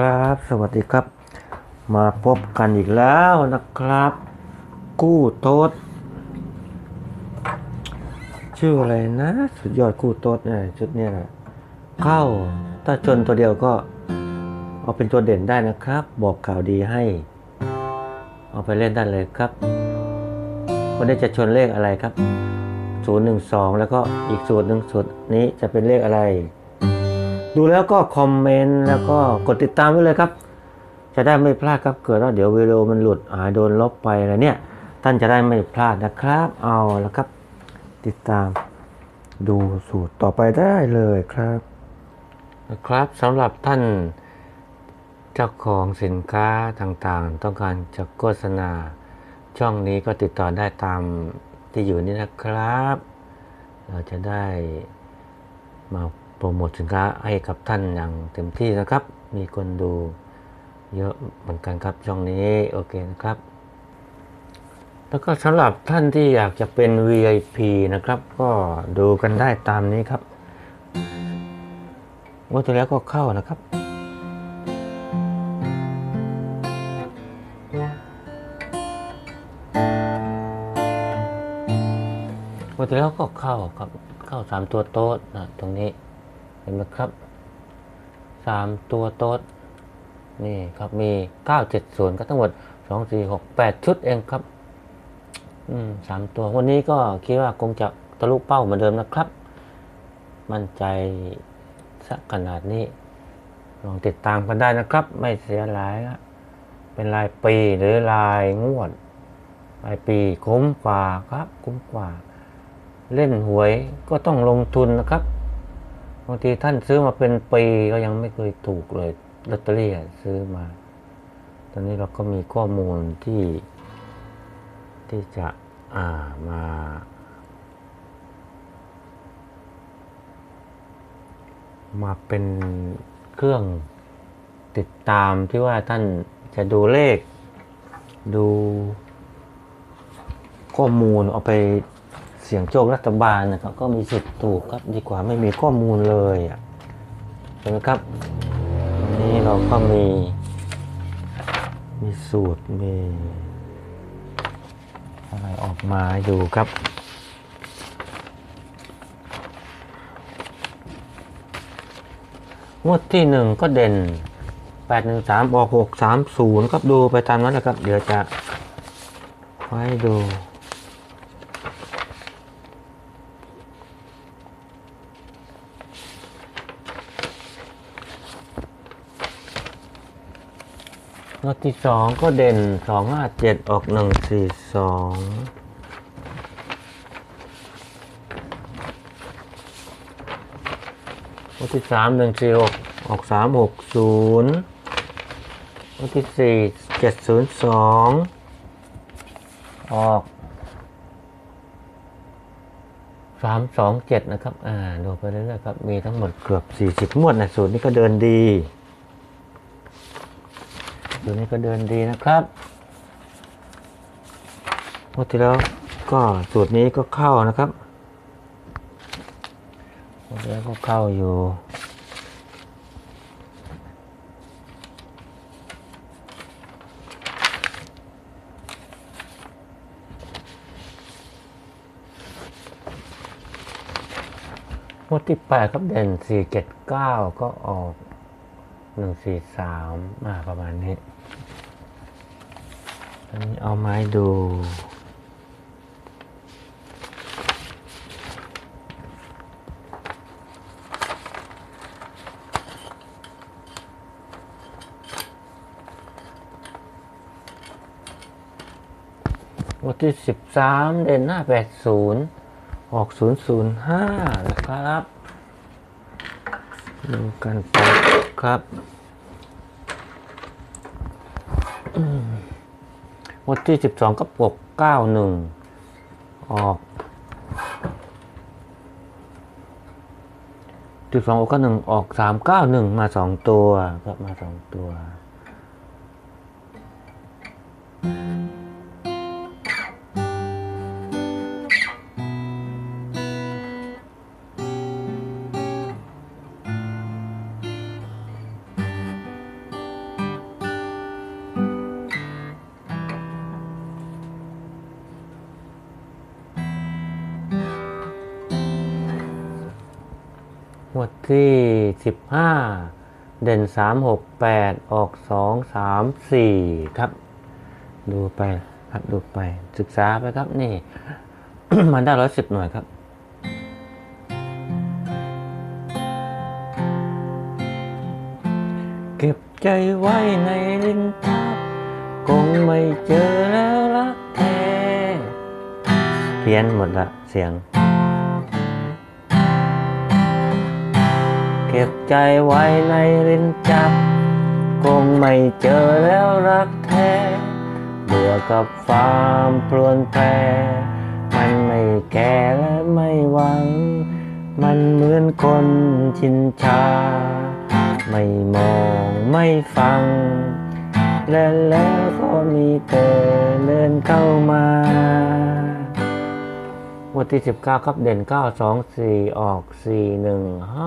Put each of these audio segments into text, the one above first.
ครับ สวัสดีครับ มาพบกันอีกแล้วนะครับ กู้โต๊ดชื่ออะไรนะ สุดยอดกู้โต๊ดเนี่ยชุดเนี้ยนะเข้าถ้าชนตัวเดียวก็ เอาเป็นตัวเด่นได้นะครับ บอกข่าวดีให้ เอาไปเล่นได้เลยครับ วันนี้จะชนเลขอะไรครับ 012 แล้วก็อีกสูตรหนึ่งสูตรนี้จะเป็นเลขอะไร ดูแล้วก็คอมเมนต์แล้วก็กดติดตามไว้เลยครับ จะได้ไม่พลาดครับเกิดว่าเดี๋ยววิดีโอมันหลุดหายโดนลบไปอะไรเนี่ย ท่านจะได้ไม่พลาดนะครับ เอาละครับ ติดตามดูสูตรต่อไปได้เลยครับนะครับสำหรับท่านเจ้าของสินค้าต่างๆ ต้องการจะโฆษณา ช่องนี้ก็ติดต่อได้ตามที่อยู่นี่นะครับ เราจะได้มาโป รโมทสินค้าให้กับท่านอย่างเต็มที่นะครับ มีคนดูเยอะเหมือนกันครับช่องนี้โอเคนะครับ แล้วก็สำหรับท่านที่อยากจะเป็น VIP นะครับ ก็ดูกันได้ตามนี้ครับว่าตัวแล้วก็เข้านะครับปกติแล้วก็เข้าครับเข้าสามตัวโต๊ดนะตรงนี้ เห็นไหมครับ สามตัวโต๊ดนี่ครับมีเก้าเจ็ดส่วนก็ทั้งหมดสองสี่หกแปดชุดเองครับ อืมสามตัววันนี้ก็คิดว่าคงจะทะลุเป้าเหมือนเดิมนะครับ มั่นใจสักขนาดนี้ ลองติดตามกันได้นะครับ ไม่เสียหลายนะเป็นรายปีหรือรายงวดรายปีคุ้มกว่าครับ คุ้มกว่า เล่นหวยก็ต้องลงทุนนะครับ บางทีท่านซื้อมาเป็นปีก็ยังไม่เคยถูกเลยลอตเตอรี่ซื้อมา ตอนนี้เราก็มีข้อมูลที่ที่จะอ่ามา มาเป็นเครื่องติดตามที่ว่าท่านจะดูเลข ดูข้อมูลเอาไป เสียงโชครัฐบาลนะครับก็มีสิทธิ์ถูกครับดีกว่าไม่มีข้อมูลเลยอะใช่ไหมครับนนี้เราก็มี มีสูตรมีอะไรออกมาให้ดูครับงวดที่หนึ่งก็เด่นแปดหนึ่งสามออกหกสามศูนย์ครับดูไปตามนั้นแหละครับ เดี๋ยวจะไว้ดู งวดที่สองก็เด่นสองห้าเจ็ดออกหนึ่งสี่สองงวดที่สามหนึ่งสี่หกออกสามหกศูนย์งวดที่สี่เจ็ดศูนย์สองออกสามสองเจ็ดนะครับ อ่า ดูไปเรื่อยๆครับ มีทั้งหมดเกือบสี่สิบงวดนะสูตรนี้ก็เดินดี ตัวนี้ก็เดินดีนะครับงวดที่แล้วก็สูตรนี้ก็เข้านะครับงวดที่แล้วก็เข้าอยู่งวดที่แปดครับเด่นสี่เจ็ดเก้าก็ออกหนึ่งสี่สามมาประมาณนี้ อันนี้เอาไม้ดู วันที่สิบสามเดือนหน้าแปดศูนย์ออกศูนย์ศูนย์ห้านะครับ ดูกันไปครับ อืม วันที่สิบสองก็ปกเก้าหนึ่งออกสิบสองก็หนึ่งออกสามเก้าหนึ่งมาสองตัวครับมาสองตัวง ที่สิบห้าเด่นสามหกแปดออกสองสามสี่ครับ ดูไปครับดูไปศึกษาไปครับนี่ มันได้ร้อยสิบหน่วยครับเก็บใจไว้ในลิ้นชักคงไม่เจอแล้วรักแท้เพี้ยนหมดละเสียง เก็บใจไว้ในลิ้นชักคงไม่เจอแล้วรักแท้ เบื่อกับความพลวนแพรมันไม่แก่และไม่หวัง มันเหมือนคนชินชา ไม่มองไม่ฟัง และแล้วก็มีแต่เดินเข้ามา วันที่19ครับเด่น9 2 4ออก4 1 5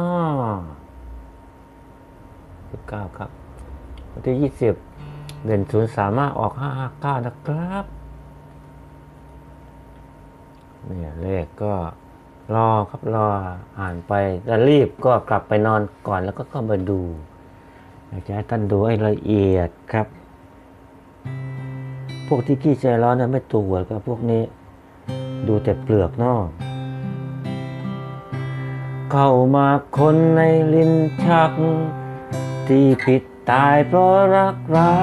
19ครับวันที่20เด่น0สามารถออก5 5 9นะครับเนี่ยเลขก็รอครับรออ่านไปแล้วรีบก็กลับไปนอนก่อนแล้วก็เข้ามาดูอยากจะให้ท่านดูให้ละเอียดครับ พวกที่ขี้ใจร้อนนะไม่ตัวก็พวกนี้ ดูแต่เปลือกนอก เข้ามาคนในลิ้นชัก ที่ผิดตายเพราะรักร้า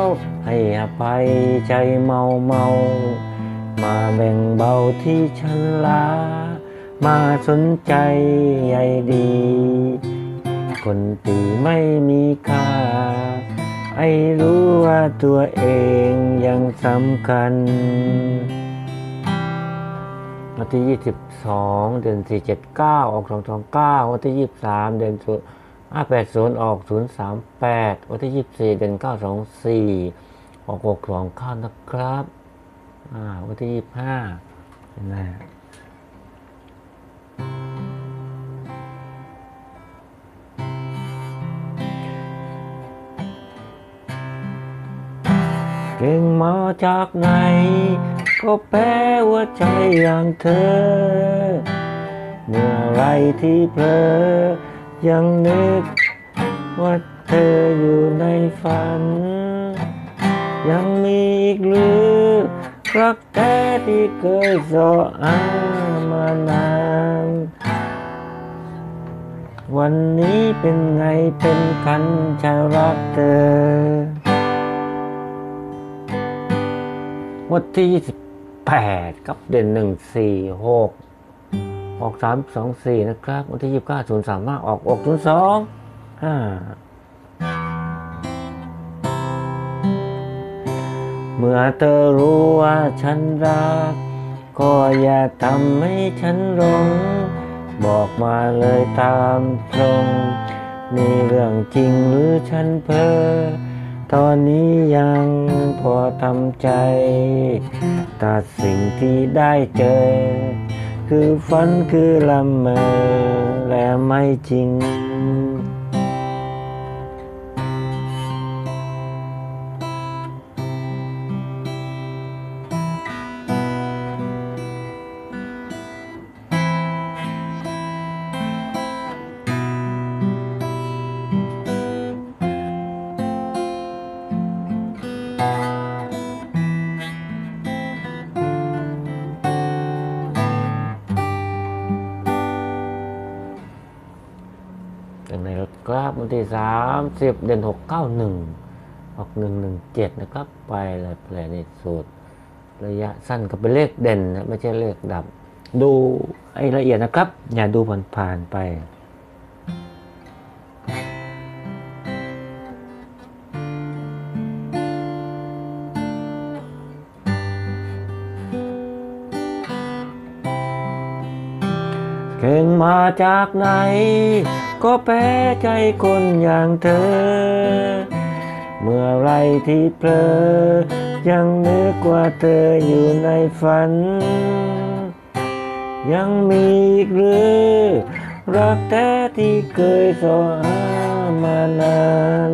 วให้อภัยใจเมาเมา มาแบ่งเบาที่ฉันลา มาสนใจใยดี คนตีไม่มีค่า ไอ้รู้ว่าตัวเองยังสำคัญ วันที่ 22 เดือน 4 7 9 ออก 229 วันที่ 23 เดือน580 ออก 038 วันที่ 24 เดือน 924 ออก 629 นะครับอ่าวันที่ 25เห็นไหมเก่งมาจากไหน ก็แพ้ว่าใจอย่างเธอ เมื่อไรที่เพลอยังนึก ว่าเธออยู่ในฝัน ยังมีอีกหรือรักแท้ที่เคยสออามานาน วันนี้เป็นไงเป็นกันจะรักเธอ วันที่ 28ครับเด่น1 4 6ออก3 2 4นะครับ วันที่29 0 3 5ออกออก0 2 5เมื่อเธอรู้ว่าฉันรัก ก็อย่าทำให้ฉันหลง บอกมาเลยตามตรง นี่เรื่องจริงหรือฉันเพ้อ ตอนนี้ยังพอทำใจแต่สิ่งที่ได้เจอ คือฝันคือละเมอและไม่จริง อย่างในรถกราฟวันที่สามสิบเดือนหกเก้าหนึ่งออกหนึ่งหนึ่งเจ็ดนะครับ ไปเลยแปลในสูตร ระยะสั้นก็เป็นเลขเด่นนะไม่ใช่เลขดับ ดูไอ้ละเอียดนะครับ อย่าดูผ่านๆไปเก่งมาจากไหน ก็แพ้ใจคนอย่างเธอ เมื่อไรที่เพลอ ยังนึกว่าเธออยู่ในฝัน ยังมีอีกหรือ รักแท้ที่เคยสอหามานาน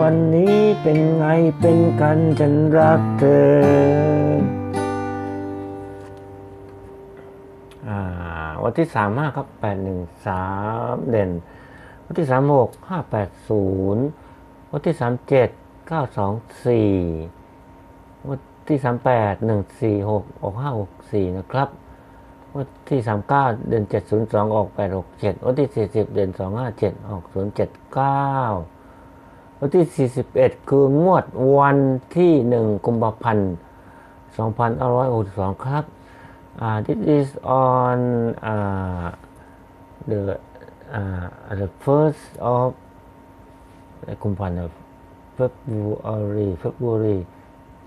วันนี้เป็นไงเป็นกันฉันรักเธอ วันที่สามห้าครับแปดหนึ่งสามเด่น วันที่สามหกห้าแปดศูนย์วันที่สามเจ็ดเก้าสองสี่วันที่สามแปดหนึ่งสี่หกออกห้าหกสี่นะครับ วันที่สามเก้าเดือนเจ็ดศูนย์สองออกแปดหกเจ็ดวันที่สี่สิบเดือนสองห้าเจ็ดออกศูนย์เจ็ดเก้าวันที่สี่สิบเอ็ดคืองวดวันที่หนึ่งกุมภาพันธ์สองพันห้าร้อยหกสิบสองครับ อ่า this is on อ่า the uh, the first of กุมภาพันธ์ February February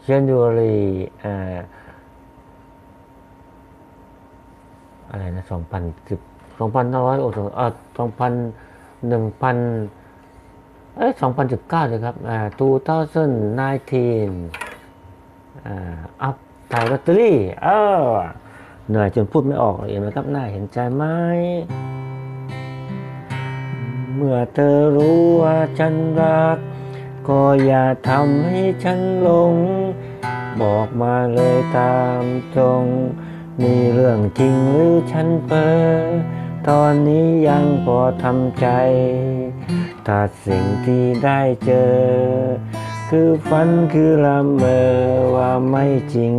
January อ่าอะไรนะสองพันสิบสองพันห้าร้อยโอ้เออสองพันหนึ่งพันเอ้ยสองพันสิบเก้าเลยครับอ่า2019อ่าอัพถ่ายลอตเตอรี่เออ เหนื่อยจนพูดไม่ออกเองนะครับน่าเห็นใจไหมเมื่อเธอรู้ว่าฉันรัก ก็อย่าทำให้ฉันหลง บอกมาเลยตามตรงนี่เรื่องจริงหรือฉันเพ้อตอนนี้ยังพอทำใจ ถ้าสิ่งที่ได้เจอ คือฝันคือละเมอว่าไม่จริง